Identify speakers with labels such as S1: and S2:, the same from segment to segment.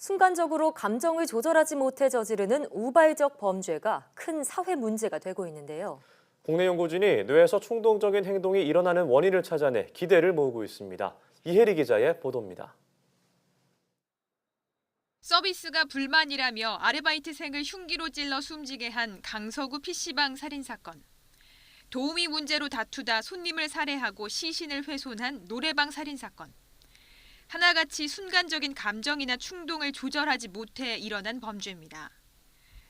S1: 순간적으로 감정을 조절하지 못해 저지르는 우발적 범죄가 큰 사회 문제가 되고 있는데요.
S2: 국내 연구진이 뇌에서 충동적인 행동이 일어나는 원인을 찾아내 기대를 모으고 있습니다. 이혜리 기자의 보도입니다.
S3: 서비스가 불만이라며 아르바이트생을 흉기로 찔러 숨지게 한 강서구 PC방 살인 사건. 도우미 문제로 다투다 손님을 살해하고 시신을 훼손한 노래방 살인 사건. 하나같이 순간적인 감정이나 충동을 조절하지 못해 일어난 범죄입니다.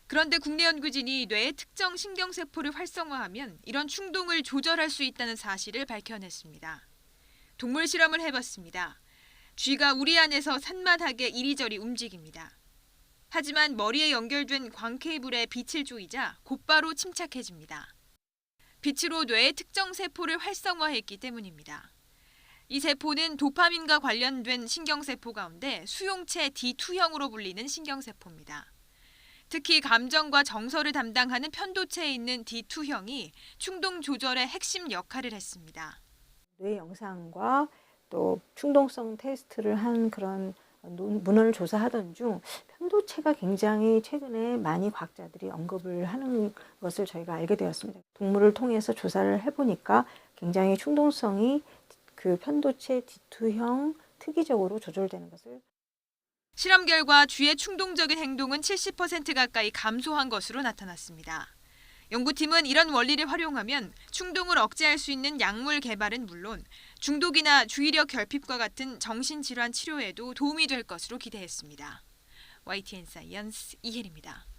S3: 그런데 국내 연구진이 뇌의 특정 신경세포를 활성화하면 이런 충동을 조절할 수 있다는 사실을 밝혀냈습니다. 동물 실험을 해봤습니다. 쥐가 우리 안에서 산만하게 이리저리 움직입니다. 하지만 머리에 연결된 광 케이블에 빛을 쪼이자 곧바로 침착해집니다. 빛으로 뇌의 특정 세포를 활성화했기 때문입니다. 이 세포는 도파민과 관련된 신경세포 가운데 수용체 D2형으로 불리는 신경세포입니다. 특히 감정과 정서를 담당하는 편도체에 있는 D2형이 충동 조절의 핵심 역할을 했습니다.
S4: 뇌 영상과 또 충동성 테스트를 한 그런 논- 문헌을 조사하던 중 편도체가 굉장히 최근에 많이 과학자들이 언급을 하는 것을 저희가 알게 되었습니다. 동물을 통해서 조사를 해보니까 굉장히 충동성이 그 편도체 D2형 특이적으로 조절되는 것을
S3: 실험 결과 쥐의 충동적인 행동은 70% 가까이 감소한 것으로 나타났습니다. 연구팀은 이런 원리를 활용하면 충동을 억제할 수 있는 약물 개발은 물론 중독이나 주의력 결핍과 같은 정신질환 치료에도 도움이 될 것으로 기대했습니다. YTN 사이언스 이혜리입니다.